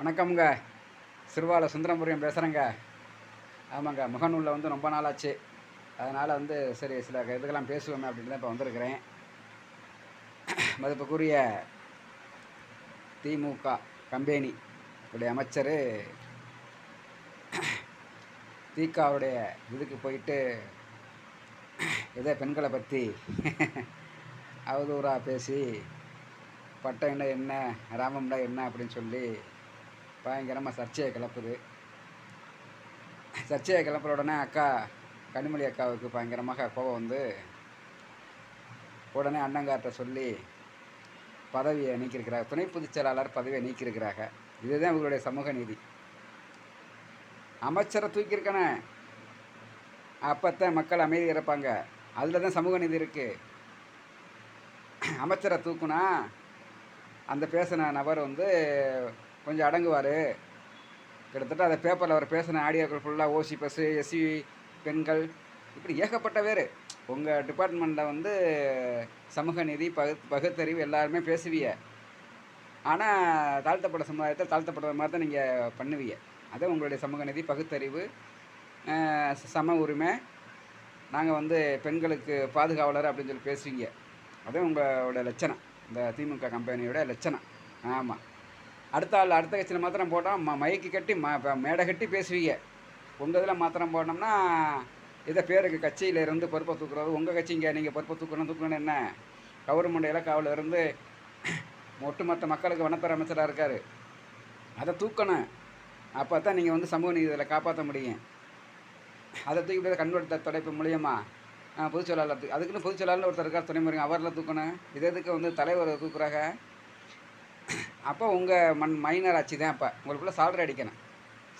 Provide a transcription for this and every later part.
வணக்கம்ங்க. சிறுவால சுந்தரபுரியம் பேசுகிறேங்க ஆமாங்க முகநூலில் வந்து ரொம்ப நாள் ஆச்சு அதனால் வந்து சரி சில இதுக்கெல்லாம் பேசுவோமே அப்படின்னு தான் இப்போ வந்திருக்கிறேன். மதிப்புக்குரிய திமுக கம்பெனி உடைய அமைச்சர் தீகாவுடைய இதுக்கு போயிட்டு ஏதோ பெண்களை பற்றி அவதூறாக பேசி பட்டம்னா என்ன ராமம்னா என்ன அப்படின்னு சொல்லி பயங்கரமாக சர்ச்சையை கிளப்புது. சர்ச்சையை கிளப்புற உடனே அக்கா கனிமொழி அக்காவுக்கு பயங்கரமாக கோபம் வந்து உடனே அண்ணங்கார்ட்ட சொல்லி பதவியை நீக்கியிருக்கிறார். துணை பொதுச் செயலாளர் பதவியை நீக்கியிருக்கிறாங்க. இதுதான் இவங்களுடைய சமூக நீதி. அமைச்சரை தூக்கியிருக்கனே. அப்போத்தான் மக்கள் அமைதி இருப்பாங்க. அதில் தான் சமூக நீதி இருக்குது அமைச்சரை தூக்குனா அந்த பேசின நபர் வந்து கொஞ்சம் அடங்குவார். கிட்டத்தட்ட அதை பேப்பரில் அவர் பேசின ஆடியோக்கள் ஃபுல்லாக ஓசி பஸ்ஸு எஸ்சி பெண்கள் இப்படி ஏகப்பட்ட பேர். உங்கள் டிபார்ட்மெண்ட்டில் வந்து சமூக நீதி பகு பகுத்தறிவு எல்லாருமே பேசுவீங்க. ஆனால் தாழ்த்தப்பட்ட சமுதாயத்தை தாழ்த்தப்படுற மாதிரி தான் நீங்கள் பண்ணுவீங்க. அது உங்களுடைய சமூக நீதி பகுத்தறிவு சம உரிமை. நாங்கள் வந்து பெண்களுக்கு பாதுகாவலர் அப்படின்னு சொல்லி பேசுவீங்க. அதுவும் உங்களோட லட்சணம். இந்த திமுக கம்பெனியோட லட்சணம். ஆமாம் அடுத்த ஆள் அடுத்த கட்சியில் மாத்திரம் போட்டால் ம மைக்கு கட்டி ம மேடை கட்டி பேசுவீங்க. உங்கள் இதில் மாத்திரம் போனோம்னா இதை பேருக்கு கட்சியில் இருந்து பொறுப்பை தூக்குறது உங்கள் கட்சிங்க நீங்கள் பொறுப்பை தூக்கணும் தூக்கணும் என்ன? கவர்மெண்ட் இலக்காவில் இருந்து ஒட்டுமொத்த மக்களுக்கு வனத்துறை அமைச்சராக இருக்கார். அதை தூக்கணும். அப்போ தான் நீங்கள் வந்து சமூக நீதி இதில் காப்பாற்ற முடியும். அதை தூக்கி போய் கண்வெடுத்த தொடைப்பு மூலியமா பொதுச் செயலாளர் அதுக்குன்னு பொதுச் செயலாளர் ஒருத்தர் இருக்கார் துணைமுருகன். அவரில் தூக்கணும். இது எதுக்கு வந்து தலைவர் தூக்குறாங்க? அப்போ உங்கள் மண் மைனர் ஆட்சி தான் அப்போ. உங்களுக்குள்ள சால்ட்ரு அடிக்கணும்.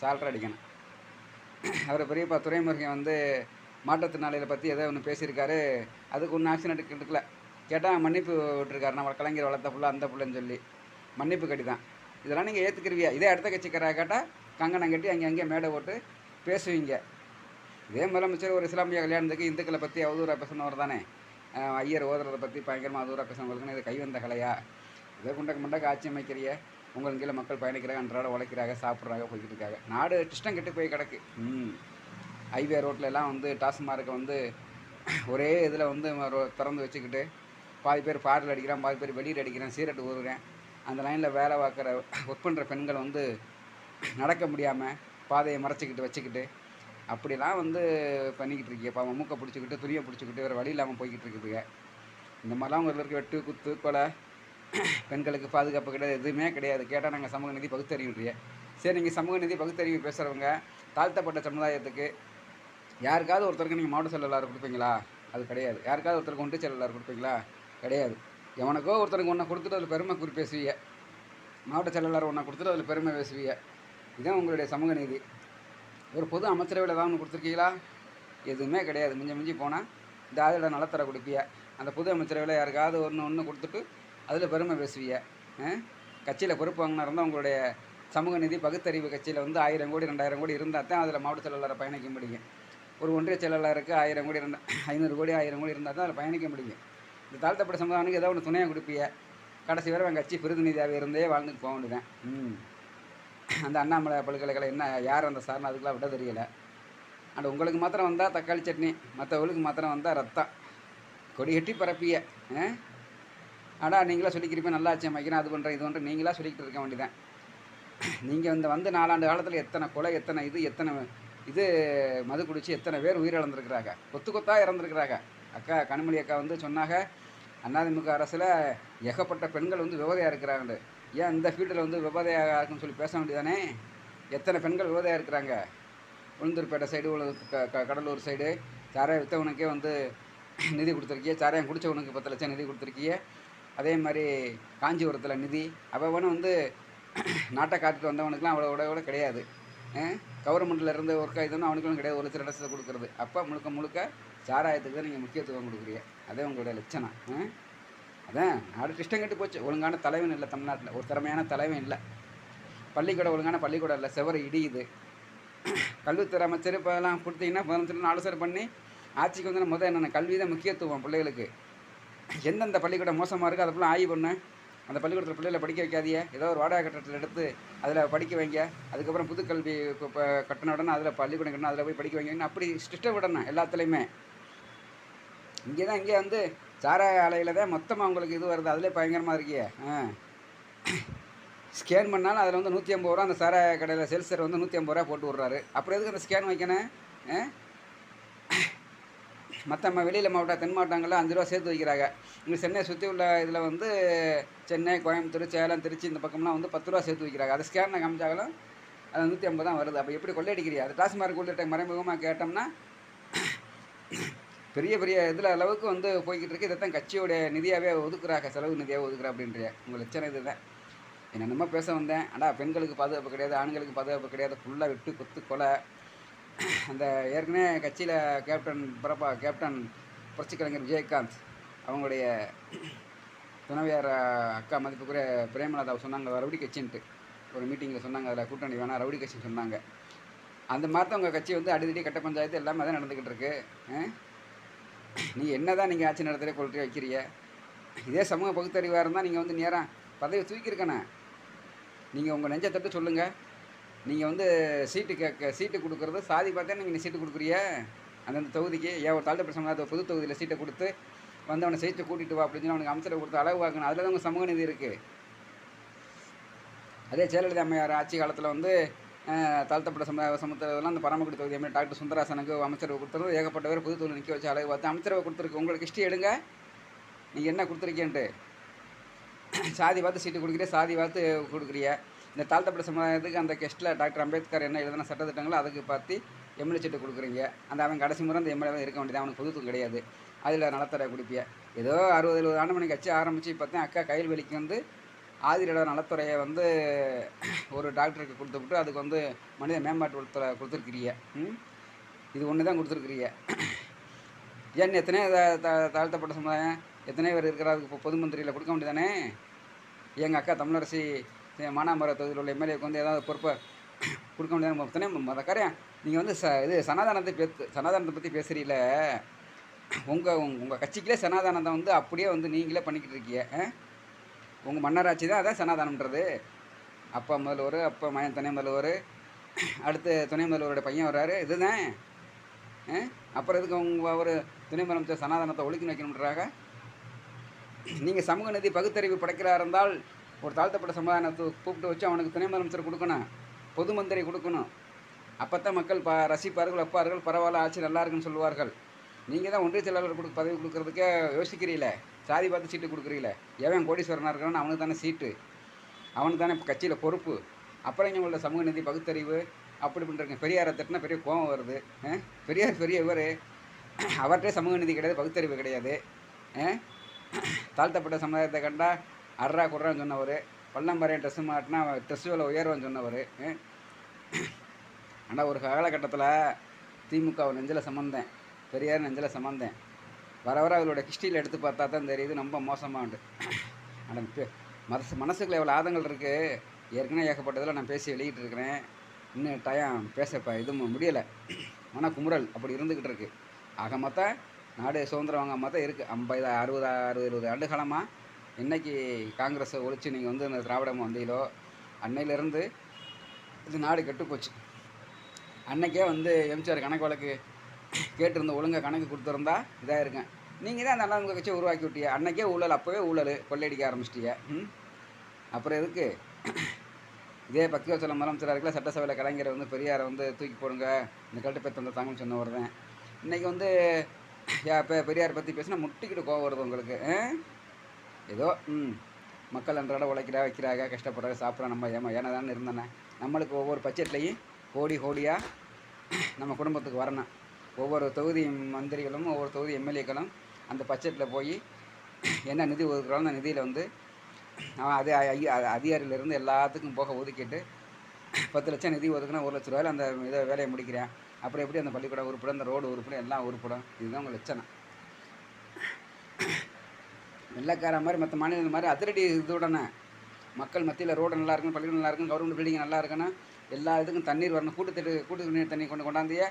சால்ட்ரு அடிக்கணும். அவர் பெரியப்பா துறைமுருகன் வந்து மாற்றுத்திறனாளிகளை பற்றி ஏதோ ஒன்று பேசியிருக்காரு. அதுக்கு ஒன்றும் ஆக்ஷன் எடுக்கல கேட்டால் மன்னிப்பு விட்டுருக்காரு. நம்ம கலைஞர் வளர்த்த புள்ள அந்த புள்ளன்னு சொல்லி. மன்னிப்பு கட்டி தான். இதெல்லாம் நீங்கள் ஏற்றுக்கிருவியா இதே அடுத்த கட்சிக்காரா கேட்டால் கங்கணம் கட்டி அங்கே அங்கேயே மேடை போட்டு பேசுவீங்க. இதே முதலமைச்சர் ஒரு இஸ்லாமிய கல்யாணத்துக்கு இந்துக்களை பற்றி அவதூறாக பேசினவர் தானே. ஐயர் ஓதுறதை பற்றி பயங்கரமாக அவதூறாக பேசினவங்களுக்குன்னு இது கைவந்த கலையா? இதே குண்டக்கு மண்டக்கு ஆட்சி அமைக்கிறிய? உங்கள் கீழே மக்கள் பயணிக்கிறாங்க அன்றாட உழைக்கிறாங்க சாப்பிட்றாங்க போய்கிட்டு இருக்காங்க நாடு டிஸ்டம் கெட்டு போய் கிடக்கு. ம். ஹைவே ரோட்லலாம் எல்லாம் வந்து டாஸ்மார்க்கை வந்து ஒரே இதில் வந்து ரோ- திறந்து வச்சுக்கிட்டு பாதி பேர் பாட்டில் அடிக்கிறான் பாதி பேர் வெளியில் அடிக்கிறான் சீரட்டு ஊறுகிறேன் அந்த லைனில் வேலை பார்க்குற ஒர்க் பண்ணுற பெண்கள் வந்து நடக்க முடியாமல் பாதையை மறைச்சிக்கிட்டு வச்சுக்கிட்டு அப்படிலாம் வந்து பண்ணிக்கிட்டு இருக்கீங்க. பாவம் மூக்கை பிடிச்சிக்கிட்டு துணியை பிடிச்சிக்கிட்டு வேறு வழி இல்லாமல் போய்கிட்டு இருக்குதுங்க இந்த மாதிரிலாம் உங்களுக்கு இருக்க. வெட்டு குத்து கொலை பெண்களுக்கு பாதுகாப்பு கிடையாது எதுவுமே கிடையாது. கேட்டால் நாங்கள் சமூக நீதி பகுத்தறிவுன்றிய. சரி நீங்கள் சமூக நிதி பகுத்தறிவு பேசுகிறவங்க தாழ்த்தப்பட்ட சமுதாயத்துக்கு யாருக்காவது ஒருத்தருக்கு நீங்கள் மாவட்ட செயலாளர் கொடுப்பீங்களா? அது கிடையாது. யாருக்காவது ஒருத்தருக்கு ஒன்று செயலாளர் கொடுப்பீங்களா? கிடையாது. எவனுக்கோ ஒருத்தருக்கு ஒன்றை கொடுத்துட்டு அதில் பெருமை குறி பேசுவீங்க மாவட்ட செயலாளர் ஒன்றை கொடுத்துட்டு அதில் பெருமை பேசுவீங்க. இதுதான் உங்களுடைய சமூக நீதி. ஒரு பொது அமைச்சரவையில் தான் ஒன்று கொடுத்துருக்கீங்களா? எதுவுமே கிடையாது. மிஞ்சி மிஞ்சி போனால் இந்த அதில் நலத்தர கொடுப்பிய? அந்த பொது அமைச்சரவையில் யாருக்காவது ஒன்று ஒன்று கொடுத்துட்டு அதில் பெருமை பேசுவீங்க. கட்சியில் பொறுப்பு வாங்கினா இருந்தால் உங்களுடைய சமூக நிதி பகுத்தறிவு கட்சியில் வந்து ஆயிரம் கோடி ரெண்டாயிரம் கோடி இருந்தால் தான் அதில் மாவட்ட செயலாளரை பயணிக்க முடியும். ஒரு ஒன்றிய செயலாளருக்கு ஆயிரம் கோடி ரெண்டு ஐநூறு கோடி ஆயிரம் கோடி இருந்தால் தான் அதில் பயணிக்க முடியும். இந்த தாழ்த்தப்பட்ட சமுதாயனுக்கு ஏதோ ஒன்று துணையாக கொடுப்பிய கடைசி வரை என் கட்சி பிரதிநிதியாக இருந்தே வாழ்ந்துட்டு போக வேண்டியதான் ம். அந்த அண்ணாமலை பல்கலைக்கழகம் என்ன யார் அந்த சார்னு அதுக்கெலாம் விட தெரியலை. அண்ட் உங்களுக்கு மாத்திரம் வந்தால் தக்காளி சட்னி மற்றவங்களுக்கு மாத்திரம் வந்தால் ரத்தம். கொடி கட்டி பரப்பிய ஆனால் நீங்களாக சொல்லிக்கிறப்ப நல்லா ஆட்சி அமைக்கிறேன் அது பண்ணுறேன் இது பண்ணுறேன் நீங்களாக சொல்லிக்கிட்டு இருக்க வேண்டியதான் நீங்கள் இந்த வந்து நாலாண்டு காலத்தில் எத்தனை கொலை எத்தனை இது எத்தனை இது மது குடித்து எத்தனை பேர் உயிரிழந்திருக்கிறாங்க. கொத்து கொத்தாக இறந்துருக்குறாங்க. அக்கா கனிமொழி அக்கா வந்து சொன்னாங்க அதிமுக அரசில் ஏகப்பட்ட பெண்கள் வந்து விவதையாக இருக்கிறாங்க ஏன் இந்த ஃபீல்டில் வந்து விவதையாக இருக்குன்னு சொல்லி பேச வேண்டியதானே எத்தனை பெண்கள் விவதையாக இருக்கிறாங்க? உளுந்தூர்பேட்டை சைடு உளு- க- க- கடலூர் சைடு சாராயம் விற்றவனுக்கே வந்து நிதி கொடுத்துருக்கிய சாராயம் குடித்தவனுக்கு பத்து லட்சம் நிதி கொடுத்துருக்கியே அதே மாதிரி காஞ்சிபுரத்தில் நிதி அவன் வந்து நாட்டை காத்துட்டு வந்தவனுக்குலாம் அவ்வளோ விட விட கிடையாது கவர்மெண்ட்டில் இருந்து ஒர்க் ஆகிதுன்னு அவனுக்கும் கிடையாது. ஒரு சில இடத்துல கொடுக்குறது. அப்போ முழுக்க முழுக்க சாராயத்துக்கு தான் நீங்கள் முக்கியத்துவம் கொடுக்குறீங்க. அதே உங்களுடைய லட்சணம். ஆ? அதான் நாடு கிருஷ்ணம் கெட்டு போச்சு. ஒழுங்கான தலைவன் இல்லை தமிழ்நாட்டில். ஒரு திறமையான தலைவன் இல்லை. பள்ளிக்கூடம் ஒழுங்கான பள்ளிக்கூடம் இல்லை. செவரு இடியுது. கல்வித்துறை அமைச்சர் இப்போ எல்லாம் கொடுத்தீங்கன்னா முதலமைச்சர் ஆலோசனை பண்ணி ஆட்சிக்கு வந்து முதல் என்னென்ன? கல்வி தான் முக்கியத்துவம் பிள்ளைகளுக்கு. எந்தெந்த பள்ளிக்கூடம் மோசமாக இருக்கோ அதை ஃபுல்லாக ஆய்வு பண்ணு. அந்த பள்ளிக்கூடத்தில் பிள்ளைகளை படிக்க வைக்காதிய ஏதோ ஒரு வாடகை கட்டத்தில் எடுத்து அதில் படிக்க வைங்க. அதுக்கப்புறம் புதுக்கல்வி இப்போ கட்டின உடனே அதில் பள்ளிக்கூடம் கட்டணும் அதில் போய் படிக்க வைங்கன்னு அப்படி ஸ்ட்ரிக்டாக விடணும் எல்லாத்துலேயுமே. இங்கே தான் இங்கே வந்து சாராய ஆலையில் தான் மொத்தமாக அவங்களுக்கு இது வருது. அதிலே பயங்கரமாக இருக்கியே ஆ. ஸ்கேன் பண்ணாலும் அதில் வந்து நூற்றி ஐம்பது ரூபா அந்த சாராய கடையில் சேல்ஸர் வந்து நூற்றி ஐம்பது ரூபா போட்டு விட்றாரு. அப்புறம் எதுக்கு அந்த ஸ்கேன் வைக்கணும்? ஆ? மற்ற வெளியில் மாவட்டம் தென் மாவட்டங்களில் அஞ்சு ரூபா சேர்த்து வைக்கிறாங்க. இங்கே சென்னை சுற்றி உள்ள இதில் வந்து சென்னை கோயம்புத்தூர் சேலம் திருச்சி இந்த பக்கம்லாம் வந்து பத்து ரூபா சேர்த்து வைக்கிறாங்க. அதை ஸ்கேனில் காமிச்சாலும் அது நூற்றி ஐம்பது தான் வருது. அப்போ எப்படி கொள்ளையடிக்கிறியா அது டாஸ்மார்க் உள்ளிட்ட மறைமுகமாக கேட்டோம்னா பெரிய பெரிய இதில் அளவுக்கு வந்து போய்கிட்டு இருக்கு. இதைத்தான் கட்சியோடைய நிதியாகவே ஒதுக்குறாங்க. செலவு நிதியாக ஒதுக்குறா அப்படின்றிய உங்கள் லட்சணம் இதுதான். என்னென்னமோ பேச வந்தேன். ஆனால் பெண்களுக்கு பாதுகாப்பு கிடையாது ஆண்களுக்கு பாதுகாப்பு கிடையாது. ஃபுல்லாக விட்டு குத்து கொலை. அந்த ஏற்கனவே கட்சியில் கேப்டன் பிரபா கேப்டன் புரட்சி கலைஞர் விஜயகாந்த் அவங்களுடைய துணைவியார் அக்கா மதிப்புக்குரிய பிரேமலதா சொன்னாங்க ரவுடி கட்சின்ட்டு ஒரு மீட்டிங்கில் சொன்னாங்க அதில் கூட்டணி வேணாம் ரவுடி கட்சின்னு சொன்னாங்க. அந்த மாதிரி தான் உங்கள் கட்சி வந்து அடிதடி கட்ட பஞ்சாயத்து எல்லாமே தான் நடந்துக்கிட்டு இருக்கு ஆ? நீ என்ன தான் நீங்கள் ஆட்சி நடத்துகிற கொள்கை வைக்கிறீங்க. இதே சமூக பகுத்தறிவாக இருந்தால் நீங்கள் வந்து நேராக பதவி தூக்கியிருக்கண்ணே நீங்கள் உங்கள் நெஞ்சை தட்டு சொல்லுங்கள் நீங்கள் வந்து சீட்டு கேட்க சீட்டு கொடுக்குறது சாதி பார்த்தா நீங்கள் சீட்டு கொடுக்குறிய அந்தந்த தொகுதிக்கு ஏன் ஒரு தாழ்த்த பிரசங்க புது தொகுதியில் சீட்டை கொடுத்து வந்து அவனை சீட்டு கூட்டிட்டு வா அப்படின்னு சொல்லி அவனுக்கு அமைச்சரை கொடுத்து அளவு வாக்கணும் அதில் தான் உங்கள் சமூக நீதி இருக்குது அதே ஜெயலலிதா அம்மையார் ஆட்சி காலத்தில் வந்து தாழ்த்தப்பட்ட சம சமூகத்தெல்லாம் அந்த பரமக்குடி தொகுதி அமைச்சர் டாக்டர் சுந்தராசனுக்கு அமைச்சரவை கொடுத்துருந்தது ஏகப்பட்ட பேர் புது தொகுதியில் நிற்க வச்சு அழகு பார்த்து அமைச்சரவை கொடுத்துருக்கு. உங்களுக்கு ஹிஸ்ட்ரி எடுங்க. நீங்கள் என்ன கொடுத்துருக்கேன்ட்டு சாதி பார்த்து சீட்டு கொடுக்குறிய சாதி பார்த்து கொடுக்குறிய இந்த தாழ்த்தப்பட்ட சமுதாயத்துக்கு அந்த கெஸ்ட்டில் டாக்டர் அம்பேத்கர் என்ன எழுதின சட்டத்திட்டங்களோ அதுக்கு பார்த்து எம்எல்ஏ சீட்டு கொடுக்குறீங்க. அந்த அவன் கடைசி முறை அந்த எம்எல்ஏ இருக்க வேண்டியது. அவனுக்கு பொதுத்துவம் கிடையாது. அதில் நலத்தர குடிப்பிய ஏதோ அறுபது எழுபது ஆண்டு மணி கட்சி ஆரம்பித்து இப்போ தான் அக்கா கையில் வெளிக்கு வந்து ஆதிரியோட நலத்துறையை வந்து ஒரு டாக்டருக்கு கொடுத்துவிட்டு அதுக்கு வந்து மனித மேம்பாட்டு உள்துறை கொடுத்துருக்கிறீங்க இது ஒன்று தான் கொடுத்துருக்குறீங்க. ஏன் எத்தனை தா- தாழ்த்தப்பட்ட சமுதாயம் எத்தனை பேர் இருக்கிறாருக்கு இப்போ பொது மந்திரியில் கொடுக்க வேண்டியதானே எங்கள் அக்கா தமிழரசி மானாமர தொகுதியில் உள்ள எம்எல்ஏக்கு வந்து ஏதாவது பொறுப்பை கொடுக்க முடியாது மத மொதக்காரையா நீங்கள் வந்து ச இது சனாதானத்தை பேத்து சனாதானத்தை பற்றி பேசுகிறீல உங்கள் உங்கள் கட்சிக்கிலே சனாதானத்தை வந்து அப்படியே வந்து நீங்களே பண்ணிக்கிட்டு இருக்கீங்க உங்கள் மன்னராட்சி தான் அதான் சனாதானம்ன்றது. அப்பா முதல்வர் அப்பா மயன் துணை முதல்வர் அடுத்து துணை முதல்வரோட பையன் வர்றாரு இதுதான்? அப்புறம் இதுக்கு உங்கள் ஒரு துணை முதலமைச்சர் சனாதனத்தை ஒழுக்கி வைக்கணுன்றாங்க நீங்கள் சமூக நிதி பகுத்தறிவு படைக்கிறா இருந்தால் ஒரு தாழ்த்தப்பட்ட சமுதாயத்தை கூப்பிட்டு வச்சு அவனுக்கு துணை முதலமைச்சர் கொடுக்கணும் பொது மந்திரி கொடுக்கணும். அப்போ தான் மக்கள் ப ரசிப்பார்கள் வைப்பார்கள் பரவாயில்ல ஆட்சி நல்லா இருக்குன்னு சொல்லுவார்கள். நீங்கள் தான் ஒன்றிய செயலாளர் கொடு பதவி கொடுக்குறதுக்கே யோசிக்கிறீங்கள சாதி பார்த்து சீட்டு கொடுக்குறீங்களே எவன் கோடீஸ்வரனாக இருக்கிறான்னு அவனுக்கு தானே சீட்டு. அவனுக்கு தானே இப்போ கட்சியில் பொறுப்பு. அப்புறம் இங்கே உள்ள சமூக நிதி பகுத்தறிவு அப்படி பண்ணுறங்க பெரியாரை தட்டினா பெரிய கோபம் வருது. பெரியார் பெரிய இவர். அவர்கிட்டே சமூக நீதி கிடையாது பகுத்தறிவு கிடையாது. ஆ? தாழ்த்தப்பட்ட சமுதாயத்தை கண்டால் அட்ரா குடுறான்னு சொன்னவர். பள்ளம்பரையன் ட்ரெஸ்ஸு மாட்டினா அவன் ட்ரெஸ் விலை உயர்வன்னு சொன்னவர். ஆனால் ஒரு காலகட்டத்தில் திமுக நெஞ்சில் சம்மந்தேன் பெரியார் நெஞ்சில் சம்மந்தேன் வர வர அவரோட ஹிஸ்ட்ரியில் எடுத்து பார்த்தா தான் தெரியுது ரொம்ப மோசமாக உண்டு ஆனால் மனசு மனசுக்குள்ள எவ்வளோ ஆதங்கள் இருக்குது ஏற்கனவே ஏகப்பட்டதில் நான் பேசி வெளியிட்டு இருக்கிறேன். இன்னும் டயம் பேச இப்போ முடியலை. மன குமுறல் அப்படி இருந்துக்கிட்டு இருக்குது ஆக மொத்தம் நாடு சுதந்திரம் வாங்க மொத்தம் இருக்குது ஐம்பது அறுபது அறுபது இருபது ஆண்டு காலமாக என்னைக்கு காங்கிரஸை ஒழிச்சு நீங்கள் வந்து இந்த திராவிடம் வந்தீங்களோ அன்னையிலேருந்து இது நாடு கெட்டு போச்சு. அன்னைக்கே வந்து எம்ஜிஆர் கணக்கு வழக்கு கேட்டிருந்த ஒழுங்காக கணக்கு கொடுத்துருந்தா இதாக இருக்கேன் நீங்கள் தான் நல்லா உங்கள் கட்சியை உருவாக்கி விட்டிய அன்னைக்கே ஊழல் அப்போவே ஊழல் கொள்ளையடிக்க ஆரம்பிச்சிட்டிய அப்புறம் எதுக்கு? இதே பக்திவச்சல முதலமைச்சராக இருக்கல சட்டசபையில் கலைஞரை வந்து பெரியாரை வந்து தூக்கி போடுங்க. இந்த கல்ட்டு பேர் தந்த தாங்கன்னு சொன்ன வருவேன் இன்றைக்கி வந்து இப்போ பெரியார் பற்றி பேசினா முட்டிக்கிட்டு கோவம் வருது உங்களுக்கு. ஆ? ஏதோ ம் மக்கள் அன்றாட உழைக்கிறா வைக்கிறாங்க கஷ்டப்படுறாங்க சாப்பிட்றா நம்ம ஏமா ஏன்னா தானே இருந்தேனே. நம்மளுக்கு ஒவ்வொரு பட்ஜெட்லேயும் கோடி கோடியாக நம்ம குடும்பத்துக்கு வரணும். ஒவ்வொரு தொகுதி மந்திரிகளும் ஒவ்வொரு தொகுதி எம்எல்ஏக்களும் அந்த பட்ஜெட்டில் போய் என்ன நிதி ஒதுக்குறாலும் அந்த நிதியில் வந்து அவன் அதே அதிகாரியிலேருந்து எல்லாத்துக்கும் போக ஒதுக்கிட்டு பத்து லட்சம் நிதி ஒதுக்குனா ஒரு லட்ச ரூபாயில் அந்த இதை வேலையை முடிக்கிறேன். அப்புறம் எப்படி அந்த பள்ளிக்கூடம் உருப்படும் அந்த ரோடு உருப்படும் எல்லாம் உருப்படும் இதுதான் உங்கள் லட்சணம். வெள்ளக்கார மாதிரி மற்ற மாநிலங்கள் மாதிரி அதிரடி இதோடனே மக்கள் மத்தியில் ரோடு நல்லா இருக்குன்னு பள்ளிகள் நல்லா இருக்கும் கவர்மெண்ட் பில்டிங் நல்லா இருக்குன்னா எல்லா இதுக்கும் தண்ணீர் வரணும். கூட்டத்திட்டு கூட்டு தண்ணி கொண்டு கொண்டாந்திய.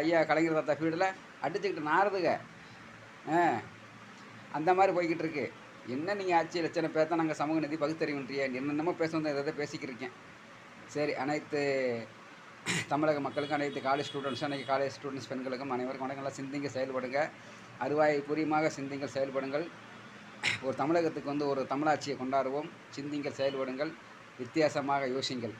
ஐயா கலைஞர் தாத்தா ஃபீல்டில் அடிச்சுக்கிட்டு நாரதுக அந்த மாதிரி போய்கிட்டு இருக்கு. என்ன நீங்கள் ஆட்சி லட்சணம் பேர் நாங்கள் சமூக நிதி பகுத்தறிவுன்றியா? என்னென்னமோ பேச இதை எதாவது பேசிக்கிருக்கேன். சரி அனைத்து தமிழக மக்களுக்கும் அனைத்து காலேஜ் ஸ்டூடெண்ட்ஸ் அன்றைக்கி காலேஜ் ஸ்டூடெண்ட்ஸ் பெண்களுக்கும் அனைவருக்கும் வணக்கம் நல்லா சிந்திங்க செயல்படுங்க. அறுவாய் பூரியமாக சிந்திங்கள் செயல்படுங்கள். ஒரு தமிழகத்துக்கு வந்து ஒரு தமிழாட்சியை கொண்டாடுவோம். சிந்திங்கள் செயல்படுங்கள் வித்தியாசமாக யோசிங்கள்.